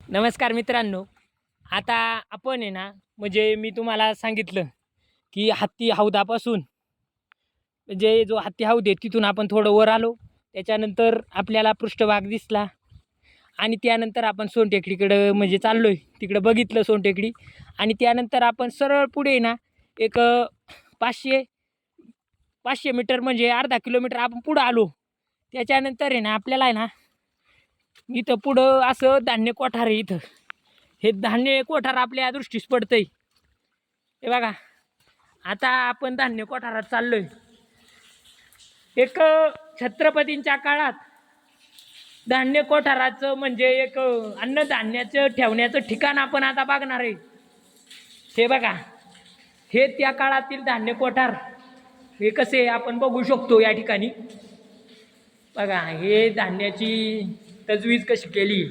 नमस्कार मित्रांनो. आता आपण आहे ना म्हणजे मी तुम्हाला सांगितलं की हत्ती हौदापासून म्हणजे जो हत्ती हौद आहे तिथून आपण थोडं वर आलो. त्याच्यानंतर आपल्याला पृष्ठभाग दिसला. आणि त्यानंतर आपण सोनटेकडीकडं म्हणजे चाललो आहे तिकडं बघितलं सोनटेकडी. आणि त्यानंतर आपण सरळ पुढे ना एक पाचशे पाचशे मीटर म्हणजे अर्धा किलोमीटर आपण पुढं आलो. त्याच्यानंतर आहे ना आपल्याला आहे ना इथं पुढं असं धान्य कोठार आहे इथं. हे धान्य कोठार आपल्या दृष्टीस पडतंय. हे बघा आता आपण धान्य कोठारात चाललोय. एक छत्रपतींच्या काळात धान्य कोठाराचं म्हणजे एक अन्नधान्याचं ठेवण्याचं ठिकाण आपण आता बघणार आहे. हे बघा हे त्या काळातील धान्य कोठार. हे कसे आपण बघू शकतो या ठिकाणी? बघा हे धान्याची तजवीज कशी केली